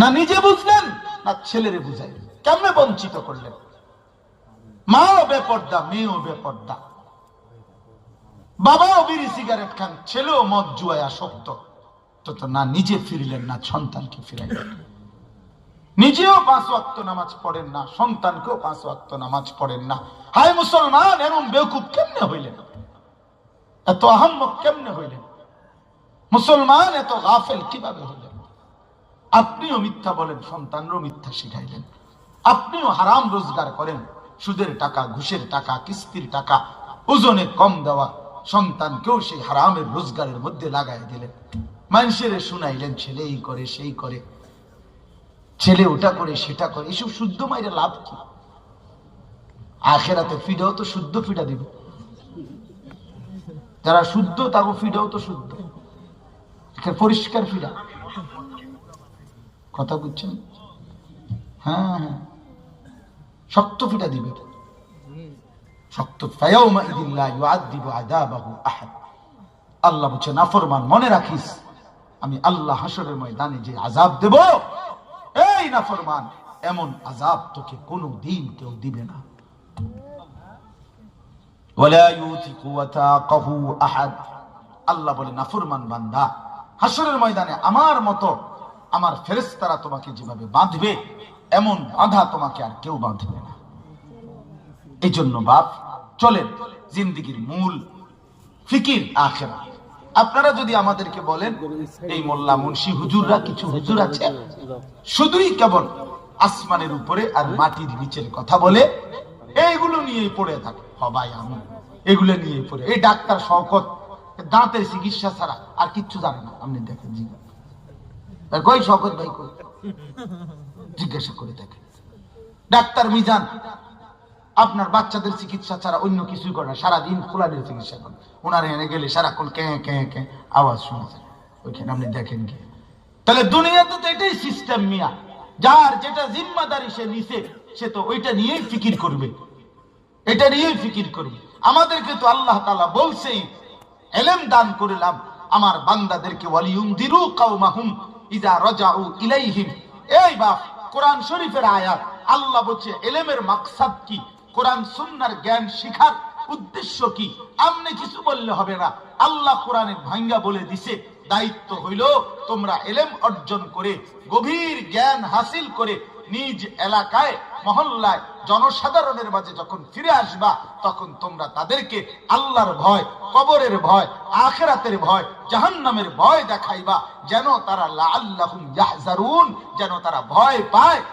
না নিজে বুঝলেন, না ছেলেরে বুঝাইলেন। কেমনে বঞ্চিত করলেন? মাও বেপর্দা, মেয়েও বেপর্দা। বাবাও বিড়ি সিগারেট খান, ছেলেও মদ জুয়ায় আসক্ত। তো তো না নিজে ফিরলেন, না সন্তানকে ফিরাইলেন। নিজেও পাঁচ ওয়াক্ত নামাজ পড়েন না, সন্তানকেও পাঁচ ওয়াক্ত নামাজ পড়েন না। হায় মুসলমান এমন বেউকুব কেমনে হইলেন? এত আহম্মক কেমনে হইলেন? মুসলমান এত গাফেল কীভাবে হইলেন? আপনিও মিথ্যা বলেন, সন্তানরও মিথ্যা শিখাইলেন। আপনিও হারাম রোজগার করেন, সুদের টাকা, ঘুষের টাকা, কিস্তির টাকা, ওজনে কম দেওয়া, সন্তানকেও সেই হারামের রোজগারের মধ্যে লাগাই দিলেন। মানুষের শুনাইলেন ছেলে এই করে, সেই করে। ছেলে ওটা করে, সেটা করে, এসব শুদ্ধ মাইরে লাভ কি? আখেরাতে ফিডাও তো শুদ্ধ ফিডা দিব। যারা শুদ্ধ তাকে ফিডাও তো শুদ্ধ। পরিষ্কার ফিডা। কথা বুঝছেন হ্যাঁ হ্যাঁ। শক্ত ফিটা দিবে শক্ত আহাদ। আল্লাহ বলছে, নাফরমান, মনে রাখিস, আমি আল্লাহ হাসরের ময়দানে যে আযাব দেব, এই নাফরমান, এমন আযাব তোকে কোনো দিন কেউ দিবে না। আল্লাহ বলে, নাফরমান বান্দা হাসরের ময়দানে আমার মতো আমার ফেরেশতারা তোমাকে যেভাবে বাঁধবে, এমন বাঁধা তোমাকে আর কেউ বাঁধবে না। এই জন্য বাপ, চলেন জিন্দিগির মূল ফিকির আখেরা। আপনারা যদি আমাদেরকে বলেন, এই মোল্লা মুন্সি হুজুররা কিছু হুজুর আছে শুধুই কেবল আসমানের উপরে আর মাটির নিচের কথা বলে, এইগুলো নিয়েই পড়ে থাকে। হবাই আমি এগুলো নিয়ে পড়ে। এই ডাক্তার শওকত, দাঁতের চিকিৎসা ছাড়া আর কিচ্ছু জানে না। আপনি দেখেন জিজ্ঞাসা। কই শওকত ভাই, কই? জিজ্ঞাসা করে দেখেন ডাক্তার মিজান, আপনার বাচ্চাদের চিকিৎসা ছাড়া অন্য কিছুই করে না চিকিৎসা করেন ওনার এনে গেলে কে কে কে, আওয়াজ শোনা যায়। ওইখানে আপনি দেখেন কি? তাহলে দুনিয়াতে তো এটাই সিস্টেম মিয়া। যার যেটা জিম্মাদারি সে নিছে, সে তো ওইটা নিয়েই ফিকির করবে। এটা নিয়েই ফিকির করবে। আমাদেরকে তো আল্লাহ তালা বলছেই, এলেম দান করিলাম আমার বান্দাদেরকে ওয়ালিউম দিরু কাউমাহুম রাজাউ ইলাইহিম। এই বাপ, কোরআন শরীফের আয়াত, আল্লাহ বলছে, এলেমের মাকসাদ কি? কোরআন সুন্নার জ্ঞান শিখার উদ্দেশ্য কি? আমনে কিছু বললে হবে না। আল্লাহ কোরআনে ভাঙ্গা বলে দিছে, দায়িত্ব হইল তোমরা এলেম অর্জন করে, গভীর জ্ঞান হাসিল করে নিজ এলাকায়, মহল্লায় জনসাধারণের মাঝে যখন ফিরে আসবা, তখন তোমরা তাদেরকে আল্লাহর ভয়, কবরের ভয়, আখেরাতের ভয়, জাহান্নামের ভয় দেখাইবা। যেন তারা লা যেন তারা ভয় পায়।